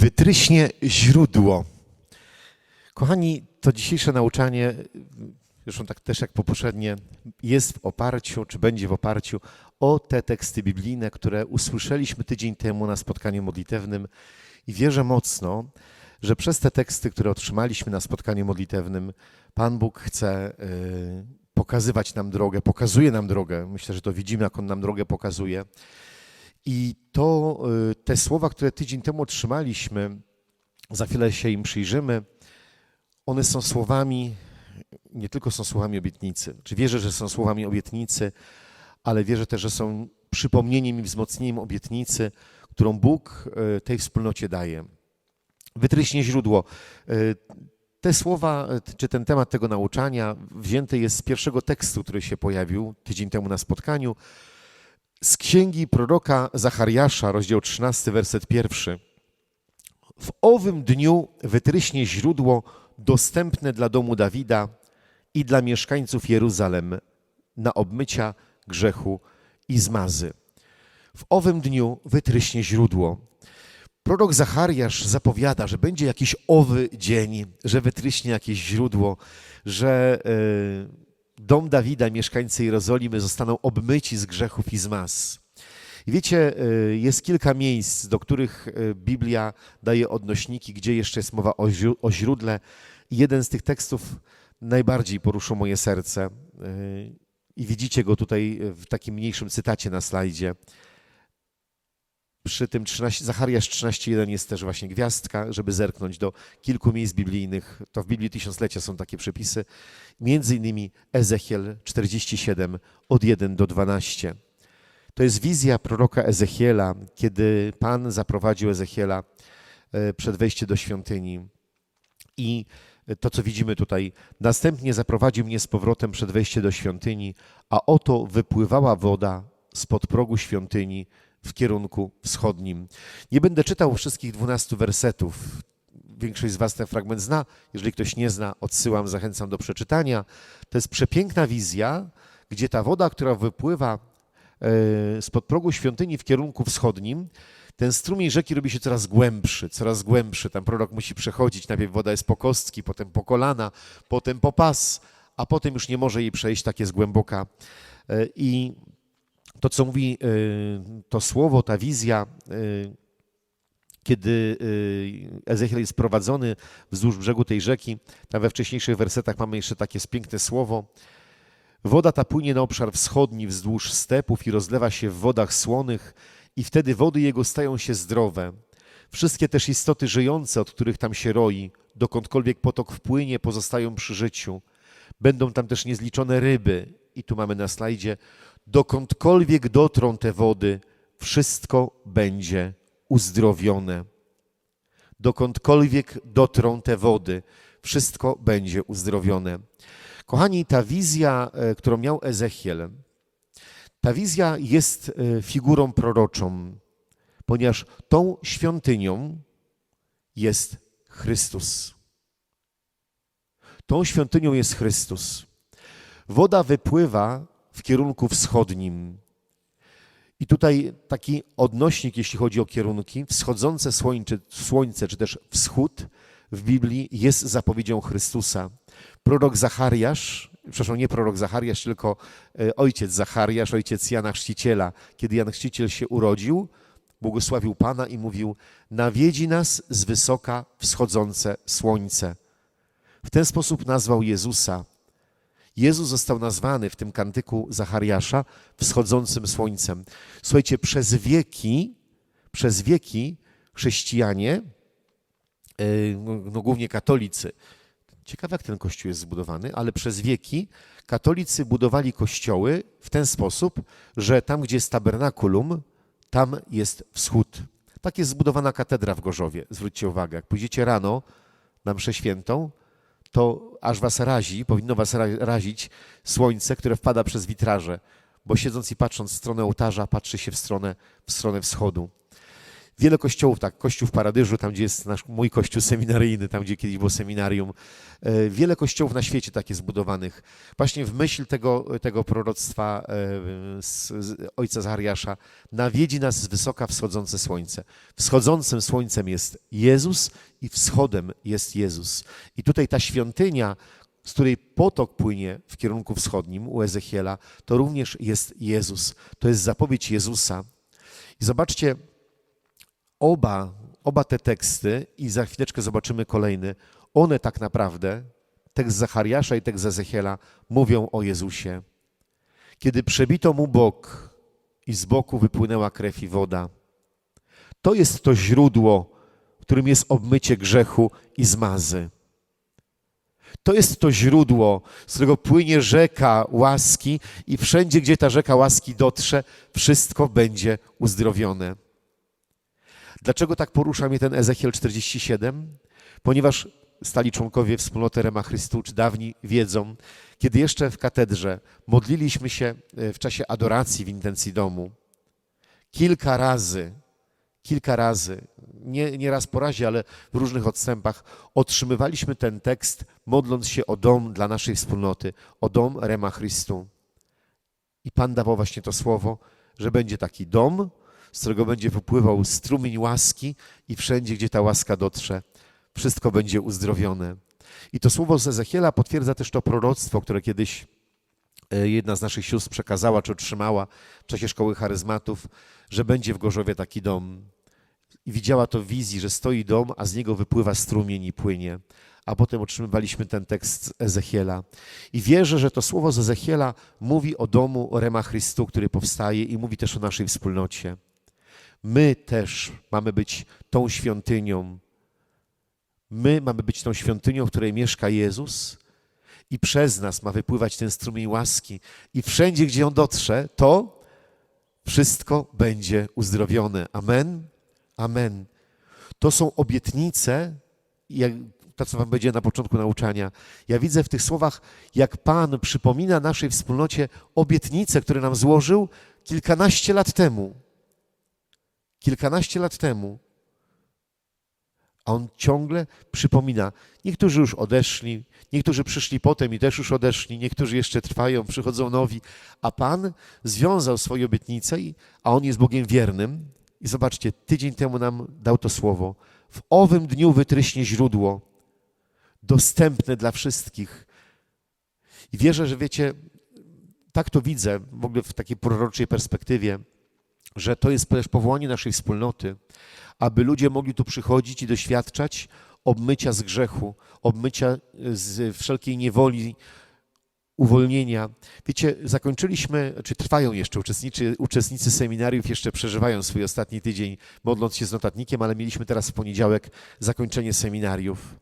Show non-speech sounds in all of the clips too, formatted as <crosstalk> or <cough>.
Wytryśnie źródło. Kochani, to dzisiejsze nauczanie, zresztą tak też jak poprzednie, jest w oparciu, czy będzie w oparciu o te teksty biblijne, które usłyszeliśmy tydzień temu na spotkaniu modlitewnym i wierzę mocno, że przez te teksty, które otrzymaliśmy na spotkaniu modlitewnym, Pan Bóg chce y, pokazywać nam drogę, pokazuje nam drogę. Myślę, że to widzimy, jak On nam drogę pokazuje. I to y, te słowa, które tydzień temu otrzymaliśmy, za chwilę się im przyjrzymy, one są słowami, nie tylko są słowami obietnicy. Czy wierzę, że są słowami obietnicy, ale wierzę też, że są przypomnieniem i wzmocnieniem obietnicy, którą Bóg y, tej wspólnocie daje. Wytryśnie źródło. Y, Te słowa, czy ten temat tego nauczania wzięty jest z pierwszego tekstu, który się pojawił tydzień temu na spotkaniu, z księgi proroka Zachariasza, rozdział 13, werset pierwszy. W owym dniu wytryśnie źródło dostępne dla domu Dawida i dla mieszkańców Jeruzalem na obmycia grzechu i zmazy. W owym dniu wytryśnie źródło. Prorok Zachariasz zapowiada, że będzie jakiś owy dzień, że wytryśnie jakieś źródło, że e, dom Dawida, mieszkańcy Jerozolimy zostaną obmyci z grzechów i z mas. I wiecie, e, jest kilka miejsc, do których e, Biblia daje odnośniki, gdzie jeszcze jest mowa o źró- o źródle. I jeden z tych tekstów najbardziej poruszył moje serce. E, I widzicie go tutaj w takim mniejszym cytacie na slajdzie. Przy tym 13, Zachariasz 13.1 jest też właśnie gwiazdka, żeby zerknąć do kilku miejsc biblijnych. To w Biblii Tysiąclecia są takie przepisy. Między innymi Ezechiel 47 od 1 do 12. To jest wizja proroka Ezechiela, kiedy Pan zaprowadził Ezechiela e, przed wejściem do świątyni. I to, co widzimy tutaj, następnie zaprowadził mnie z powrotem przed wejściem do świątyni, a oto wypływała woda spod progu świątyni w kierunku wschodnim. Nie będę czytał wszystkich dwunastu wersetów. Większość z Was ten fragment zna. Jeżeli ktoś nie zna, odsyłam, zachęcam do przeczytania. To jest przepiękna wizja, gdzie ta woda, która wypływa e, spod progu świątyni w kierunku wschodnim, ten strumień rzeki robi się coraz głębszy, coraz głębszy. Tam prorok musi przechodzić. Najpierw woda jest po kostki, potem po kolana, potem po pas, a potem już nie może jej przejść, tak jest głęboka. E, I to, co mówi y, to słowo, ta wizja, y, kiedy y, Ezechiel jest prowadzony wzdłuż brzegu tej rzeki, tam we wcześniejszych wersetach mamy jeszcze takie piękne słowo. Woda ta płynie na obszar wschodni wzdłuż stepów i rozlewa się w wodach słonych i wtedy wody jego stają się zdrowe. Wszystkie też istoty żyjące, od których tam się roi, dokądkolwiek potok wpłynie, pozostają przy życiu. Będą tam też niezliczone ryby. I tu mamy na slajdzie, dokądkolwiek dotrą te wody, wszystko będzie uzdrowione. Dokądkolwiek dotrą te wody, wszystko będzie uzdrowione. Kochani, ta wizja, e, którą miał Ezechiel, ta wizja jest e, figurą proroczą, ponieważ tą świątynią jest Chrystus. Tą świątynią jest Chrystus. Woda wypływa w kierunku wschodnim. I tutaj taki odnośnik, jeśli chodzi o kierunki, wschodzące słońce, słońce czy też wschód w Biblii jest zapowiedzią Chrystusa. Prorok Zachariasz, przepraszam, nie prorok Zachariasz, tylko e, ojciec Zachariasz, ojciec Jana Chrzciciela. Kiedy Jan Chrzciciel się urodził, błogosławił Pana i mówił, nawiedzi nas z wysoka wschodzące słońce. W ten sposób nazwał Jezusa. Jezus został nazwany w tym kantyku Zachariasza wschodzącym słońcem. Słuchajcie, przez wieki, przez wieki chrześcijanie, yy, no, no głównie katolicy, ciekawe jak ten kościół jest zbudowany, ale przez wieki katolicy budowali kościoły w ten sposób, że tam, gdzie jest tabernakulum, tam jest wschód. Tak jest zbudowana katedra w Gorzowie. Zwróćcie uwagę, jak pójdziecie rano na mszę świętą, to aż was razi, powinno was ra- razić słońce, które wpada przez witraże, bo siedząc i patrząc w stronę ołtarza, patrzy się w stronę, w stronę wschodu. Wiele kościołów, tak, kościół w Paradyżu, tam gdzie jest nasz, mój kościół seminaryjny, tam gdzie kiedyś było seminarium. E, Wiele kościołów na świecie tak jest zbudowanych. Właśnie w myśl tego, tego proroctwa e, z, z ojca Zachariasza nawiedzi nas z wysoka wschodzące słońce. Wschodzącym słońcem jest Jezus i wschodem jest Jezus. I tutaj ta świątynia, z której potok płynie w kierunku wschodnim u Ezechiela, to również jest Jezus. To jest zapowiedź Jezusa. I zobaczcie, oba, oba te teksty, i za chwileczkę zobaczymy kolejny, one tak naprawdę, tekst Zachariasza i tekst Ezechiela, mówią o Jezusie. Kiedy przebito mu bok i z boku wypłynęła krew i woda, to jest to źródło, którym jest obmycie grzechu i zmazy. To jest to źródło, z którego płynie rzeka łaski i wszędzie, gdzie ta rzeka łaski dotrze, wszystko będzie uzdrowione. Dlaczego tak porusza mnie ten Ezechiel 47? Ponieważ stali członkowie wspólnoty Rema Chrystu, czy dawni wiedzą, kiedy jeszcze w katedrze modliliśmy się e, w czasie adoracji w intencji domu, kilka razy, kilka razy, nie, nie raz po razie, ale w różnych odstępach, otrzymywaliśmy ten tekst, modląc się o dom dla naszej wspólnoty, o dom Rema Chrystu. I Pan dawał właśnie to słowo, że będzie taki dom, z którego będzie wypływał strumień łaski i wszędzie, gdzie ta łaska dotrze, wszystko będzie uzdrowione. I to słowo z Ezechiela potwierdza też to proroctwo, które kiedyś e, jedna z naszych sióstr przekazała czy otrzymała w czasie szkoły charyzmatów, że będzie w Gorzowie taki dom. I widziała to w wizji, że stoi dom, a z niego wypływa strumień i płynie. A potem otrzymywaliśmy ten tekst z Ezechiela. I wierzę, że to słowo z Ezechiela mówi o domu Rema Chrystu, który powstaje i mówi też o naszej wspólnocie. My też mamy być tą świątynią. My mamy być tą świątynią, w której mieszka Jezus i przez nas ma wypływać ten strumień łaski. I wszędzie, gdzie on dotrze, to wszystko będzie uzdrowione. Amen? Amen. To są obietnice, jak to, co wam będzie na początku nauczania. Ja widzę w tych słowach, jak Pan przypomina naszej wspólnocie obietnice, które nam złożył kilkanaście lat temu kilkanaście lat temu, a on ciągle przypomina. Niektórzy już odeszli, niektórzy przyszli potem i też już odeszli, niektórzy jeszcze trwają, przychodzą nowi, a Pan związał swoje obietnice, a on jest Bogiem wiernym. I zobaczcie, tydzień temu nam dał to słowo. W owym dniu wytryśnie źródło, dostępne dla wszystkich. I wierzę, że wiecie, tak to widzę w ogóle w takiej proroczej perspektywie że to jest też powołanie naszej wspólnoty, aby ludzie mogli tu przychodzić i doświadczać obmycia z grzechu, obmycia z wszelkiej niewoli, uwolnienia. Wiecie, zakończyliśmy, czy trwają jeszcze uczestnicy, uczestnicy seminariów, jeszcze przeżywają swój ostatni tydzień, modląc się z notatnikiem, ale mieliśmy teraz w poniedziałek zakończenie seminariów.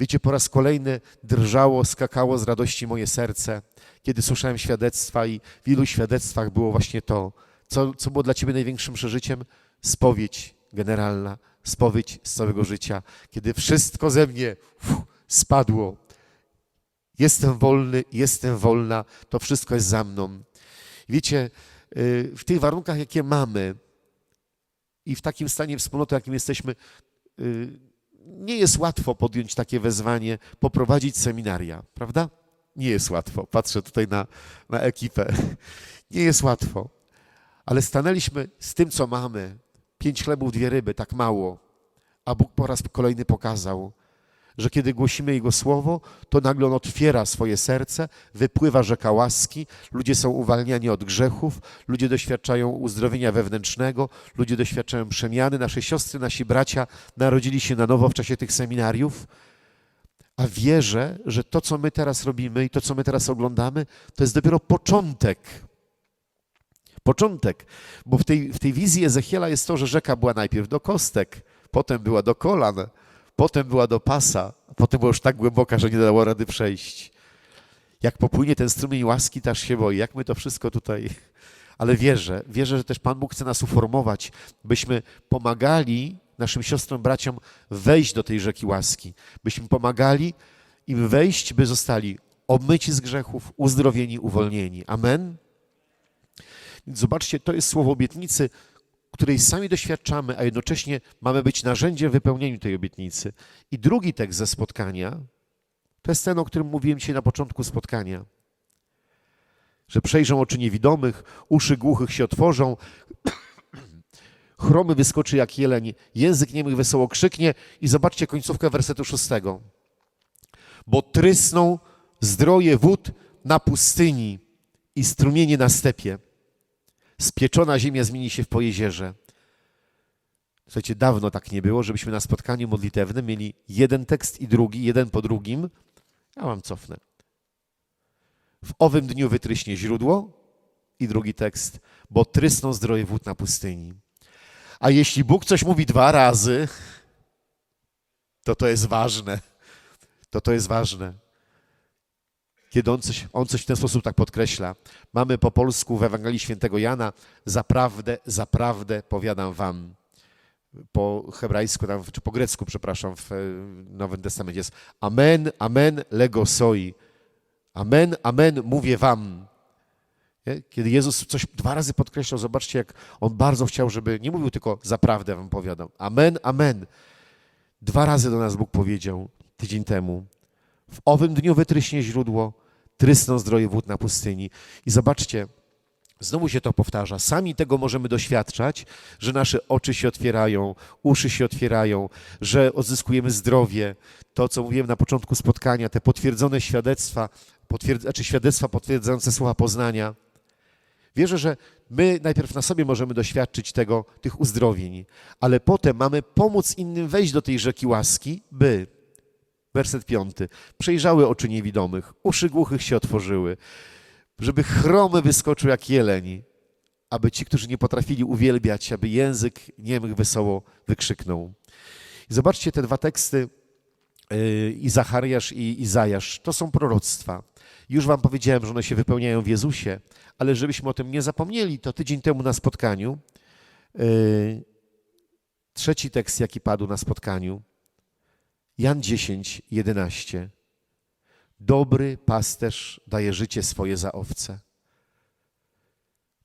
Wiecie, po raz kolejny drżało, skakało z radości moje serce, kiedy słyszałem świadectwa i w ilu świadectwach było właśnie to, co, co było dla Ciebie największym przeżyciem? Spowiedź generalna, spowiedź z całego życia, kiedy wszystko ze mnie spadło. Jestem wolny, jestem wolna, to wszystko jest za mną. Wiecie, y, w tych warunkach, jakie mamy i w takim stanie wspólnoty, jakim jesteśmy, y, nie jest łatwo podjąć takie wezwanie, poprowadzić seminaria, prawda? Nie jest łatwo. Patrzę tutaj na, na ekipę. Nie jest łatwo ale stanęliśmy z tym, co mamy. Pięć chlebów, dwie ryby, tak mało. A Bóg po raz kolejny pokazał, że kiedy głosimy Jego Słowo, to nagle On otwiera swoje serce, wypływa rzeka łaski, ludzie są uwalniani od grzechów, ludzie doświadczają uzdrowienia wewnętrznego, ludzie doświadczają przemiany. Nasze siostry, nasi bracia narodzili się na nowo w czasie tych seminariów. A wierzę, że to, co my teraz robimy i to, co my teraz oglądamy, to jest dopiero początek początek, bo w tej, w tej wizji Ezechiela jest to, że rzeka była najpierw do kostek, potem była do kolan, potem była do pasa, potem była już tak głęboka, że nie dało rady przejść. Jak popłynie ten strumień łaski, też się boi. Jak my to wszystko tutaj... Ale wierzę, wierzę, że też Pan Bóg chce nas uformować, byśmy pomagali naszym siostrom, braciom wejść do tej rzeki łaski. Byśmy pomagali im wejść, by zostali obmyci z grzechów, uzdrowieni, uwolnieni. Amen? Zobaczcie, to jest słowo obietnicy, której sami doświadczamy, a jednocześnie mamy być narzędziem wypełnieniu tej obietnicy. I drugi tekst ze spotkania to jest ten, o którym mówiłem dzisiaj na początku spotkania. Że przejrzą oczy niewidomych, uszy głuchych się otworzą, <coughs> chromy wyskoczy jak jeleń, język niemych wesoło krzyknie i zobaczcie końcówkę wersetu szóstego. Bo trysną zdroje wód na pustyni i strumienie na stepie. Spieczona ziemia zmieni się w pojezierze. Słuchajcie, dawno tak nie było, żebyśmy na spotkaniu modlitewnym mieli jeden tekst i drugi, jeden po drugim. Ja wam cofnę. W owym dniu wytryśnie źródło i drugi tekst, bo trysną zdroje wód na pustyni. A jeśli Bóg coś mówi dwa razy, to to jest ważne. To to jest ważne. Kiedy on coś, on coś w ten sposób tak podkreśla. Mamy po polsku w Ewangelii Świętego Jana zaprawdę, zaprawdę powiadam wam. Po hebrajsku, tam, czy po grecku, przepraszam, w Nowym Testamencie jest amen, amen, lego soi. Amen, amen, mówię wam. Kiedy Jezus coś dwa razy podkreślał, zobaczcie, jak on bardzo chciał, żeby nie mówił tylko zaprawdę wam powiadam. Amen, amen. Dwa razy do nas Bóg powiedział tydzień temu. W owym dniu wytryśnie źródło, trysną zdroje wód na pustyni. I zobaczcie, znowu się to powtarza. Sami tego możemy doświadczać, że nasze oczy się otwierają, uszy się otwierają, że odzyskujemy zdrowie. To, co mówiłem na początku spotkania, te potwierdzone świadectwa, potwierdz, znaczy świadectwa potwierdzające słowa poznania. Wierzę, że my najpierw na sobie możemy doświadczyć tego, tych uzdrowień, ale potem mamy pomóc innym wejść do tej rzeki łaski, by Werset piąty. Przejrzały oczy niewidomych, uszy głuchych się otworzyły, żeby chromy wyskoczył jak jeleń, aby ci, którzy nie potrafili uwielbiać, aby język niemych wesoło wykrzyknął. I zobaczcie te dwa teksty, yy, i Zachariasz i Izajasz, to są proroctwa. Już wam powiedziałem, że one się wypełniają w Jezusie, ale żebyśmy o tym nie zapomnieli, to tydzień temu na spotkaniu, yy, trzeci tekst, jaki padł na spotkaniu, Jan 10, 11. Dobry pasterz daje życie swoje za owce.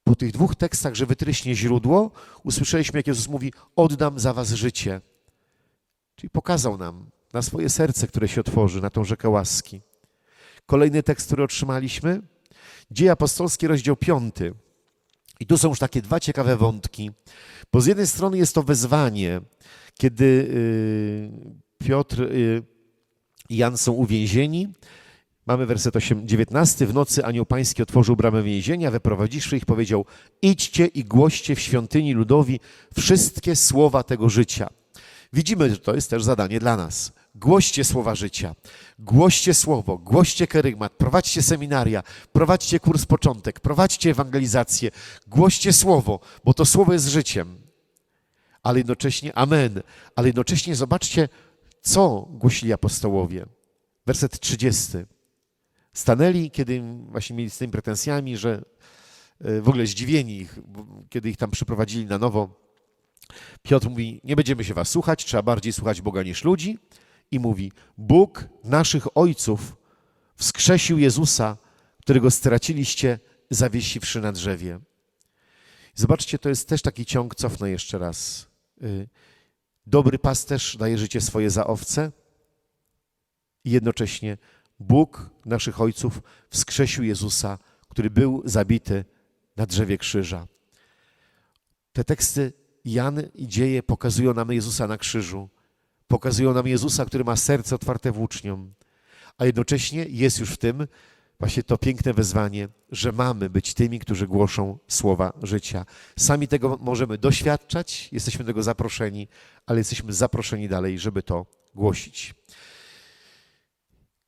Po tych dwóch tekstach, że wytryśnie źródło, usłyszeliśmy, jak Jezus mówi: Oddam za was życie. Czyli pokazał nam na swoje serce, które się otworzy, na tą rzekę łaski. Kolejny tekst, który otrzymaliśmy, Dzieje apostolskie, rozdział 5. I tu są już takie dwa ciekawe wątki, bo z jednej strony jest to wezwanie, kiedy yy, Piotr y, i Jan są uwięzieni. Mamy werset 8, 19. W nocy anioł pański otworzył bramę więzienia, wyprowadziwszy ich, powiedział idźcie i głoście w świątyni ludowi wszystkie słowa tego życia. Widzimy, że to jest też zadanie dla nas. Głoście słowa życia, głoście słowo, głoście kerygmat, prowadźcie seminaria, prowadźcie kurs początek, prowadźcie ewangelizację, głoście słowo, bo to słowo jest życiem. Ale jednocześnie, amen, ale jednocześnie zobaczcie, co głosili apostołowie? Werset 30. Stanęli, kiedy właśnie mieli z tymi pretensjami, że e, w ogóle zdziwieni ich, kiedy ich tam przyprowadzili na nowo. Piotr mówi, nie będziemy się was słuchać, trzeba bardziej słuchać Boga niż ludzi. I mówi, Bóg naszych ojców wskrzesił Jezusa, którego straciliście, zawiesiwszy na drzewie. Zobaczcie, to jest też taki ciąg, cofnę jeszcze raz. Dobry pasterz daje życie swoje za owce. I jednocześnie Bóg naszych ojców wskrzesił Jezusa, który był zabity na drzewie krzyża. Te teksty Jan i dzieje pokazują nam Jezusa na krzyżu, pokazują nam Jezusa, który ma serce otwarte włóczniom, a jednocześnie jest już w tym, właśnie to piękne wezwanie, że mamy być tymi, którzy głoszą słowa życia. Sami tego możemy doświadczać, jesteśmy tego zaproszeni, ale jesteśmy zaproszeni dalej, żeby to głosić.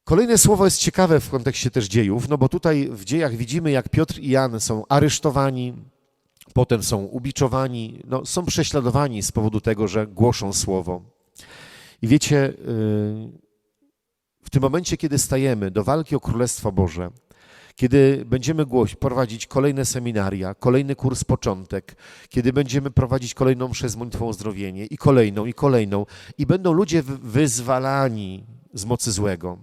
Kolejne słowo jest ciekawe w kontekście też dziejów, no bo tutaj w dziejach widzimy, jak Piotr i Jan są aresztowani, potem są ubiczowani, no, są prześladowani z powodu tego, że głoszą słowo. I wiecie, yy, w tym momencie, kiedy stajemy do walki o Królestwo Boże, kiedy będziemy głoś, prowadzić kolejne seminaria, kolejny kurs początek, kiedy będziemy prowadzić kolejną przez modlitwą o zdrowienie i kolejną, i kolejną, i będą ludzie wyzwalani z mocy złego,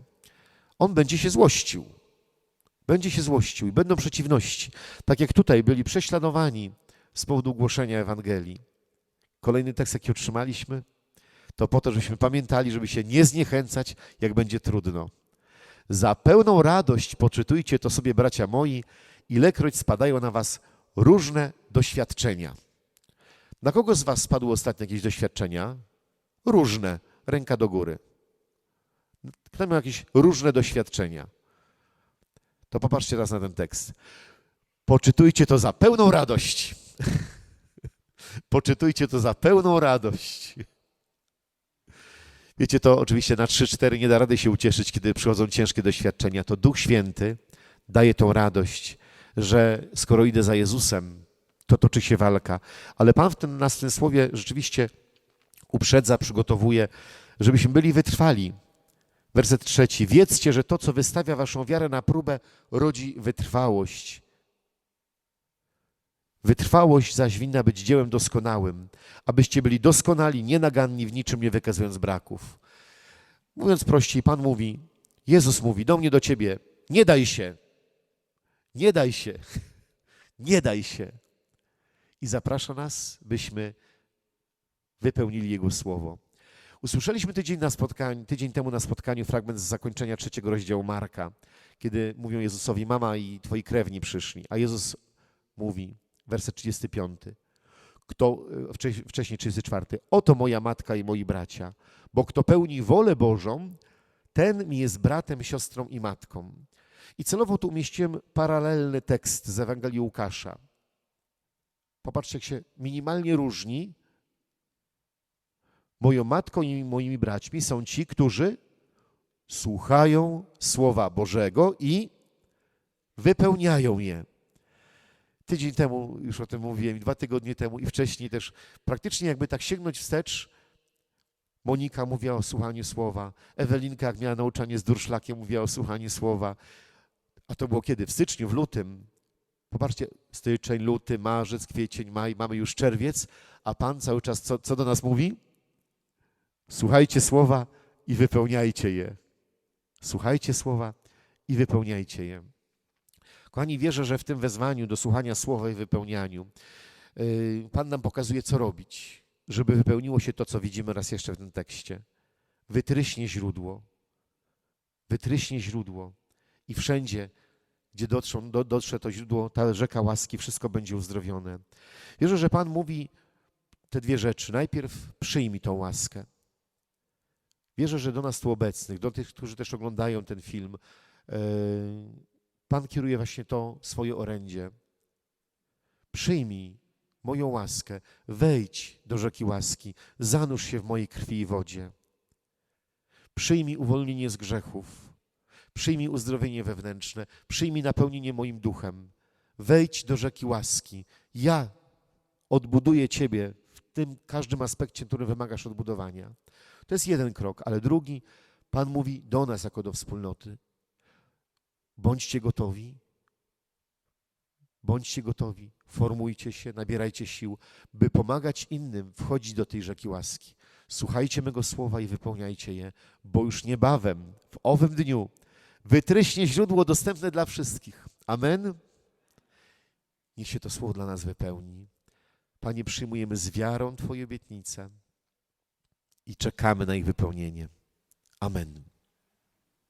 on będzie się złościł. Będzie się złościł i będą przeciwności. Tak jak tutaj byli prześladowani z powodu głoszenia Ewangelii. Kolejny tekst, jaki otrzymaliśmy, to po to, żebyśmy pamiętali, żeby się nie zniechęcać, jak będzie trudno. Za pełną radość poczytujcie to sobie, bracia moi, ilekroć spadają na was różne doświadczenia. Na kogo z was spadły ostatnio jakieś doświadczenia? Różne. Ręka do góry. Kto miał jakieś różne doświadczenia? To popatrzcie teraz na ten tekst. Poczytujcie to za pełną radość. <laughs> Poczytujcie to za pełną radość. Wiecie, to oczywiście na 3-4 nie da rady się ucieszyć, kiedy przychodzą ciężkie doświadczenia. To Duch Święty daje tą radość, że skoro idę za Jezusem, to toczy się walka. Ale Pan w tym, nas w tym słowie rzeczywiście uprzedza, przygotowuje, żebyśmy byli wytrwali. Werset trzeci. Wiedzcie, że to, co wystawia waszą wiarę na próbę, rodzi wytrwałość. Wytrwałość zaś winna być dziełem doskonałym, abyście byli doskonali, nienaganni, w niczym nie wykazując braków. Mówiąc prościej, Pan mówi, Jezus mówi do mnie, do ciebie, nie daj się, nie daj się, <laughs> nie daj się. I zaprasza nas, byśmy wypełnili Jego słowo. Usłyszeliśmy tydzień, na spotkaniu, tydzień temu na spotkaniu fragment z zakończenia trzeciego rozdziału Marka, kiedy mówią Jezusowi, mama i twoi krewni przyszli, a Jezus mówi, werset 35, kto, wcześniej, wcześniej 34, oto moja matka i moi bracia, bo kto pełni wolę Bożą, ten mi jest bratem, siostrą i matką. I celowo tu umieściłem paralelny tekst z Ewangelii Łukasza. Popatrzcie, jak się minimalnie różni. Moją matką i moimi braćmi są ci, którzy słuchają Słowa Bożego i wypełniają je. Tydzień temu już o tym mówiłem, dwa tygodnie temu, i wcześniej też. Praktycznie jakby tak sięgnąć wstecz, Monika mówiła o słuchaniu słowa, Ewelinka, jak miała nauczanie z durszlakiem, mówiła o słuchaniu słowa. A to było kiedy? W styczniu, w lutym. Popatrzcie, styczeń, luty, marzec, kwiecień, maj, mamy już czerwiec, a Pan cały czas co, co do nas mówi? Słuchajcie słowa i wypełniajcie je. Słuchajcie słowa i wypełniajcie je. Kochani, wierzę, że w tym wezwaniu do słuchania słowa i wypełnianiu yy, Pan nam pokazuje, co robić, żeby wypełniło się to, co widzimy raz jeszcze w tym tekście. Wytryśnie źródło. Wytryśnie źródło. I wszędzie, gdzie do, dotrze to źródło, ta rzeka łaski, wszystko będzie uzdrowione. Wierzę, że Pan mówi te dwie rzeczy. Najpierw przyjmij tą łaskę. Wierzę, że do nas tu obecnych, do tych, którzy też oglądają ten film, yy, Pan kieruje właśnie to swoje orędzie. Przyjmij moją łaskę, wejdź do rzeki łaski, zanurz się w mojej krwi i wodzie. Przyjmij uwolnienie z grzechów, przyjmij uzdrowienie wewnętrzne, przyjmij napełnienie moim duchem. Wejdź do rzeki łaski. Ja odbuduję Ciebie w tym każdym aspekcie, który wymagasz odbudowania. To jest jeden krok, ale drugi, Pan mówi do nas jako do wspólnoty. Bądźcie gotowi. Bądźcie gotowi, formujcie się, nabierajcie sił, by pomagać innym wchodzić do tej rzeki łaski. Słuchajcie mego słowa i wypełniajcie je, bo już niebawem, w owym dniu, wytryśnie źródło dostępne dla wszystkich. Amen. Niech się to słowo dla nas wypełni. Panie, przyjmujemy z wiarą Twoje obietnice i czekamy na ich wypełnienie. Amen.